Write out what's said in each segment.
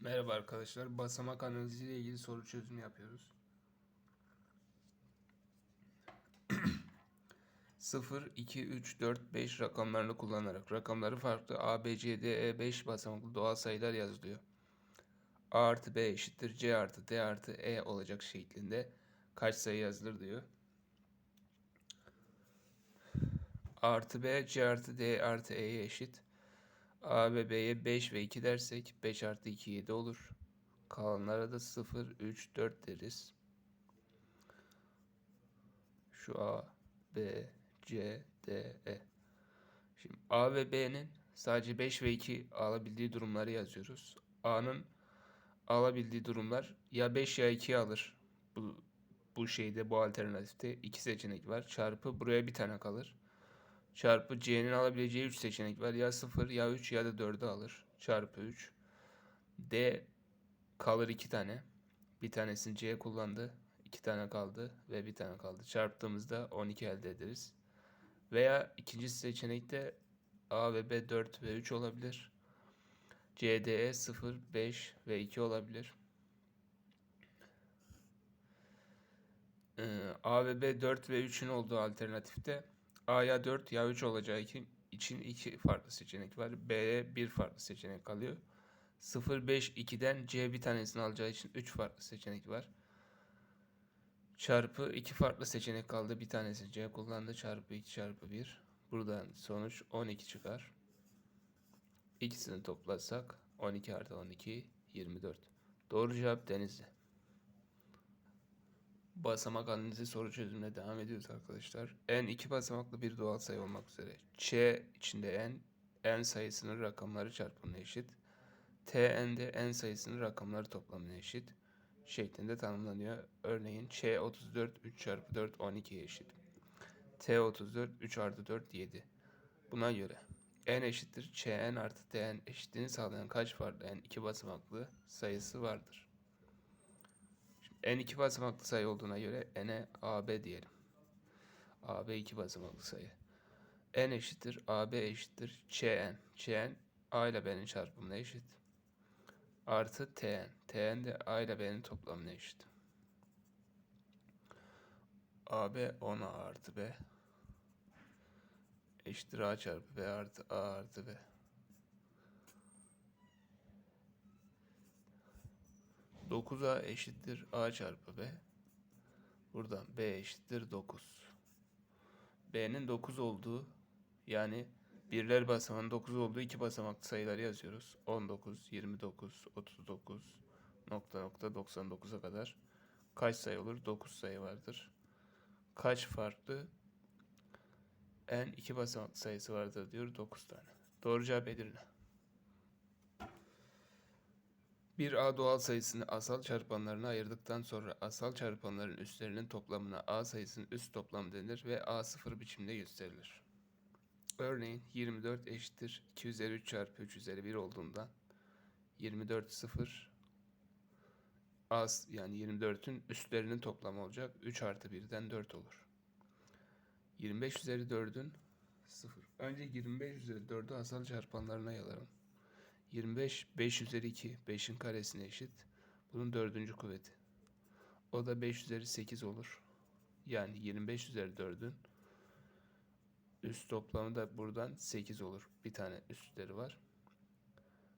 Merhaba arkadaşlar. Basamak analizi ile ilgili soru çözümü yapıyoruz. 0, 2, 3, 4, 5 rakamlarını kullanarak rakamları farklı A, B, C, D, E 5 basamaklı doğal sayılar yazılıyor. A artı B eşittir C artı D artı E olacak şeklinde kaç sayı yazılır diyor. A artı B, C artı D artı E'ye eşit. A ve B'ye 5 ve 2 dersek 5 artı 2 7 olur. Kalanlara da 0, 3, 4 deriz. Şu A, B, C, D, E. Şimdi A ve B'nin sadece 5 ve 2 alabildiği durumları yazıyoruz. A'nın alabildiği durumlar ya 5 ya 2 alır. Bu, bu şeyde bu alternatifte iki seçenek var. Çarpı buraya bir tane kalır. Çarpı C'nin alabileceği 3 seçenek var. Ya 0 ya 3 ya da 4'ü alır. Çarpı 3. D kalır 2 tane. Bir tanesini C kullandı. 2 tane kaldı ve bir tane kaldı. Çarptığımızda 12 elde ederiz. Veya ikinci seçenekte A ve B 4 ve 3 olabilir. C, D, E 0, 5 ve 2 olabilir. Ee, A ve B 4 ve 3'ün olduğu alternatifte A ya 4 ya 3 olacağı için için iki farklı seçenek var. B'ye bir farklı seçenek kalıyor. 0, 5, 2'den C bir tanesini alacağı için 3 farklı seçenek var. Çarpı iki farklı seçenek kaldı. Bir tanesi C kullandı. Çarpı 2 çarpı 1. Buradan sonuç 12 çıkar. İkisini toplasak 12 artı 12 24. Doğru cevap Denizli. Basamak analizi soru çözümüne devam ediyoruz arkadaşlar. n iki basamaklı bir doğal sayı olmak üzere. ç içinde n, n sayısının rakamları çarpımına eşit. tn de n sayısının rakamları toplamına eşit şeklinde tanımlanıyor. Örneğin ç 34 3 çarpı 4 12'ye eşit. t 34 3 artı 4 7. Buna göre n eşittir çn artı tn eşitliğini sağlayan kaç farklı n iki basamaklı sayısı vardır? N iki basamaklı sayı olduğuna göre n'e AB diyelim. AB iki basamaklı sayı. n eşittir AB eşittir Çn. Çn A ile B'nin çarpımına eşit. Artı Tn. Tn de A ile B'nin toplamına eşit. AB 10 A artı B eşittir A çarpı B artı A artı B. 9A eşittir A çarpı B. Buradan B eşittir 9. B'nin 9 olduğu yani birler basamağının 9 olduğu iki basamaklı sayıları yazıyoruz. 19, 29, 39, nokta nokta 99'a kadar kaç sayı olur? 9 sayı vardır. Kaç farklı en iki basamaklı sayısı vardır diyor 9 tane. Doğru cevap Edirne. Bir A doğal sayısını asal çarpanlarına ayırdıktan sonra asal çarpanların üstlerinin toplamına A sayısının üst toplamı denir ve A sıfır biçimde gösterilir. Örneğin 24 eşittir 2 üzeri 3 çarpı 3 üzeri 1 olduğundan 24 sıfır A yani 24'ün üstlerinin toplamı olacak. 3 artı 1'den 4 olur. 25 üzeri 4'ün 0. Önce 25 üzeri 4'ü asal çarpanlarına yazalım. 25 5 üzeri 2 5'in karesine eşit. Bunun dördüncü kuvveti. O da 5 üzeri 8 olur. Yani 25 üzeri 4'ün üst toplamı da buradan 8 olur. Bir tane üstleri var.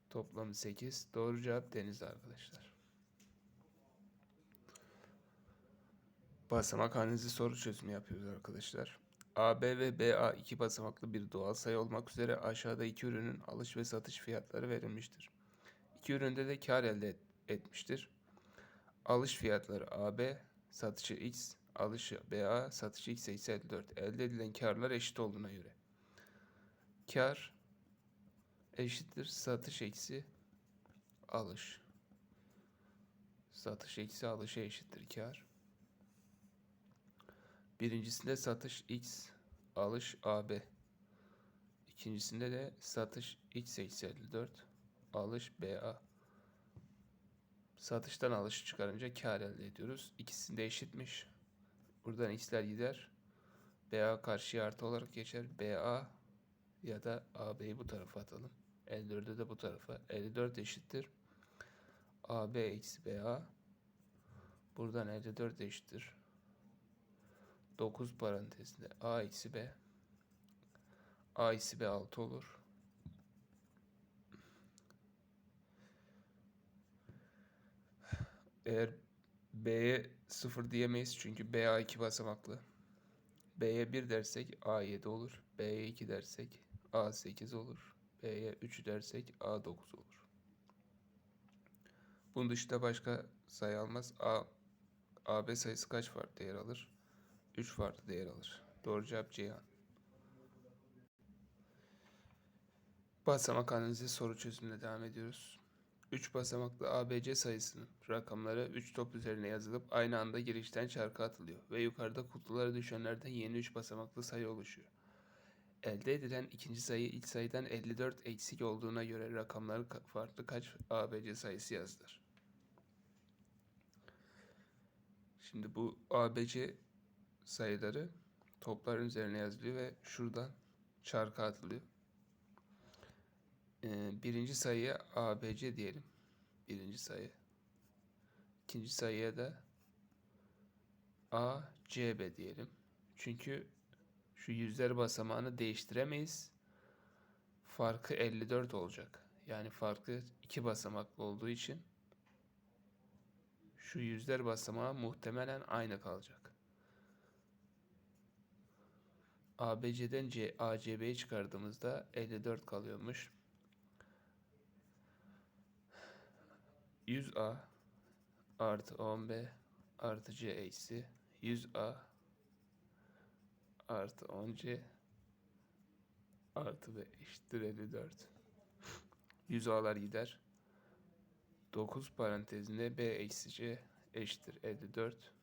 Toplamı 8. Doğru cevap deniz arkadaşlar. Basamak analizi soru çözümü yapıyoruz arkadaşlar. AB ve BA iki basamaklı bir doğal sayı olmak üzere aşağıda iki ürünün alış ve satış fiyatları verilmiştir. İki üründe de kar elde et, etmiştir. Alış fiyatları AB, satışı X, alışı BA, satışı X eksi 54. Elde edilen karlar eşit olduğuna göre. Kar eşittir satış eksi alış. Satış eksi alışa eşittir kar. Birincisinde satış X, alış AB. İkincisinde de satış X eksi 54, alış BA. Satıştan alış çıkarınca kar elde ediyoruz. İkisinde eşitmiş. Buradan x'ler gider. BA karşıya artı olarak geçer. BA ya da AB'yi bu tarafa atalım. 54'ü de bu tarafa. 54 eşittir. AB eksi BA. Buradan 54 eşittir. 9 parantezinde A eksi B. A eksi B 6 olur. Eğer B'ye 0 diyemeyiz çünkü BA 2 basamaklı. B'ye 1 dersek A 7 olur. B'ye 2 dersek A 8 olur. B'ye 3 dersek A 9 olur. Bunun dışında başka sayı almaz. A, AB sayısı kaç farklı değer alır? 3 farklı değer alır. Doğru cevap Ceyhan. Basamak analizi soru çözümüne devam ediyoruz. 3 basamaklı ABC sayısının rakamları 3 top üzerine yazılıp aynı anda girişten çarka atılıyor ve yukarıda kutulara düşenlerden yeni 3 basamaklı sayı oluşuyor. Elde edilen ikinci sayı ilk sayıdan 54 eksik olduğuna göre rakamları ka- farklı kaç ABC sayısı yazılır? Şimdi bu ABC sayıları topların üzerine yazılıyor ve şuradan çarka atılıyor. Ee, birinci sayıya ABC diyelim. Birinci sayı. İkinci sayıya da ACB diyelim. Çünkü şu yüzler basamağını değiştiremeyiz. Farkı 54 olacak. Yani farkı iki basamaklı olduğu için şu yüzler basamağı muhtemelen aynı kalacak. ABC'den C, ACB'yi çıkardığımızda 54 kalıyormuş. 100A artı 10B artı C eksi 100A artı 10C artı B eşittir 54. 100A'lar gider. 9 parantezinde B eksi C eşittir 54.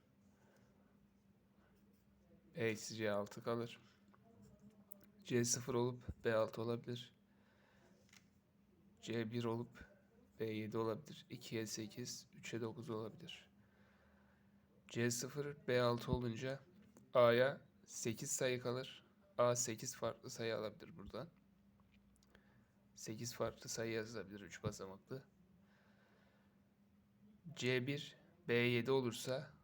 B eksi C 6 kalır. C 0 olup B 6 olabilir. C 1 olup B7 olabilir. 2'ye 8, 3'e 9 olabilir. C0, B6 olunca A'ya 8 sayı kalır. A 8 farklı sayı alabilir buradan. 8 farklı sayı yazılabilir 3 basamaklı. C1, B7 olursa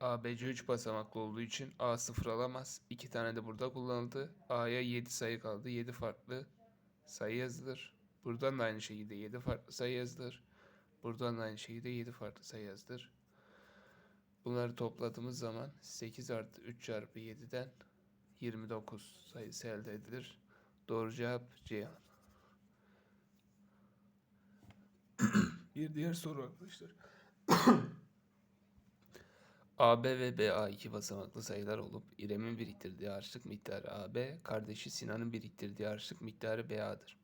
ABC 3 basamaklı olduğu için A 0 alamaz. 2 tane de burada kullanıldı. A'ya 7 sayı kaldı. 7 farklı sayı yazılır. Buradan da aynı şekilde 7 farklı sayı yazılır. Buradan da aynı şekilde 7 farklı sayı yazılır. Bunları topladığımız zaman 8 artı 3 çarpı 7'den 29 sayısı elde edilir. Doğru cevap Ceyhan. Bir diğer soru arkadaşlar. AB ve BA iki basamaklı sayılar olup İrem'in biriktirdiği harçlık miktarı AB, kardeşi Sinan'ın biriktirdiği harçlık miktarı BA'dır.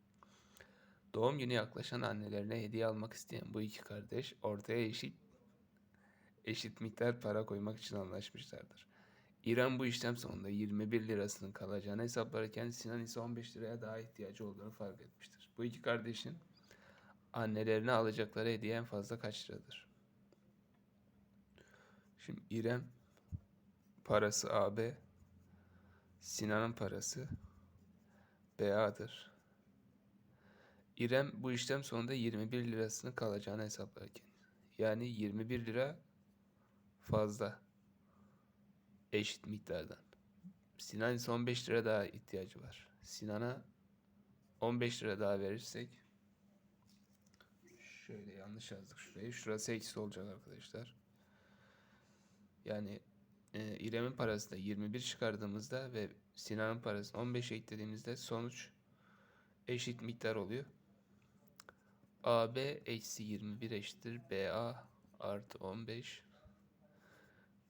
Doğum günü yaklaşan annelerine hediye almak isteyen bu iki kardeş ortaya eşit eşit miktar para koymak için anlaşmışlardır. İrem bu işlem sonunda 21 lirasının kalacağını hesaplarken Sinan ise 15 liraya daha ihtiyacı olduğunu fark etmiştir. Bu iki kardeşin annelerine alacakları hediye en fazla kaç liradır? Şimdi İrem parası AB, Sinan'ın parası BA'dır. İrem bu işlem sonunda 21 lirasını kalacağını hesaplarken. Yani 21 lira fazla. Eşit miktardan. Sinan ise 15 lira daha ihtiyacı var. Sinan'a 15 lira daha verirsek şöyle yanlış yazdık şurayı. Şurası eksi olacak arkadaşlar. Yani e, İrem'in parasını 21 çıkardığımızda ve Sinan'ın parasını 15 eklediğimizde sonuç eşit miktar oluyor. AB eksi 21 eşittir BA artı 15.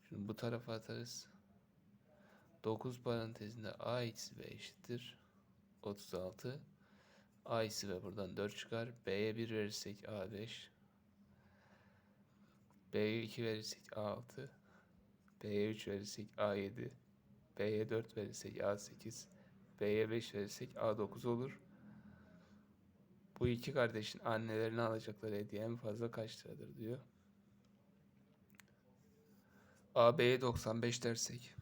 Şimdi bu tarafa atarız. 9 parantezinde A eksi B eşittir 36. A eksi B buradan 4 çıkar. B'ye 1 verirsek A5. B'ye 2 verirsek A6. B'ye 3 verirsek A7. B'ye 4 verirsek A8. B'ye 5 verirsek A9 olur. Bu iki kardeşin annelerine alacakları hediye en fazla kaç liradır diyor. AB'ye 95 dersek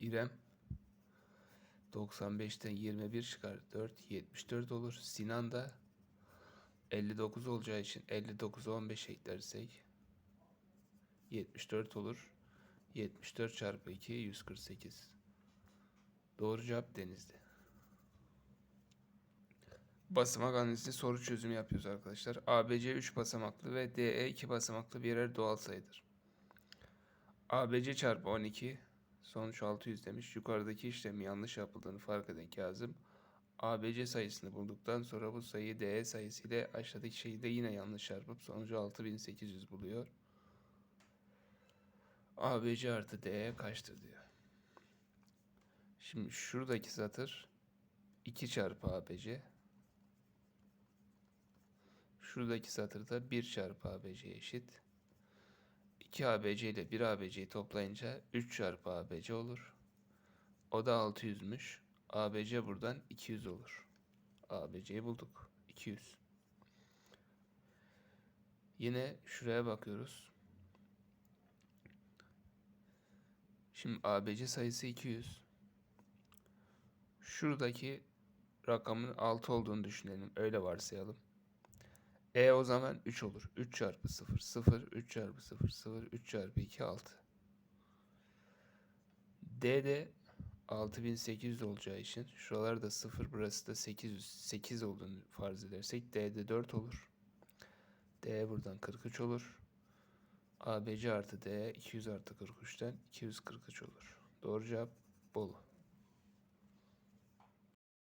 İrem 95'ten 21 çıkar 4 74 olur. Sinan da 59 olacağı için 59'a 15 eklersek 74 olur. 74 çarpı 2 148. Doğru cevap Denizli. Basamak analizi soru çözümü yapıyoruz arkadaşlar. ABC 3 basamaklı ve DE 2 basamaklı birer doğal sayıdır. ABC çarpı 12 sonuç 600 demiş. Yukarıdaki işlemi yanlış yapıldığını fark eden Kazım ABC sayısını bulduktan sonra bu sayıyı DE sayısı ile aşağıdaki şekilde yine yanlış çarpıp sonucu 6800 buluyor. ABC artı DE kaçtır diyor. Şimdi şuradaki satır 2 çarpı ABC. Şuradaki satırda 1 çarpı ABC eşit. 2 ABC ile 1 ABC'yi toplayınca 3 çarpı ABC olur. O da 600'müş. ABC buradan 200 olur. ABC'yi bulduk. 200. Yine şuraya bakıyoruz. Şimdi ABC sayısı 200. Şuradaki rakamın 6 olduğunu düşünelim. Öyle varsayalım. E o zaman 3 olur. 3 çarpı 0, 0, 3 çarpı 0, 0, 3 çarpı 2, 6. D de 6800 olacağı için şuralarda 0, burası da 800, 8 olduğunu farz edersek D'de 4 olur. D buradan 43 olur. ABC artı D 200 artı 43'ten 243 olur. Doğru cevap Bolu.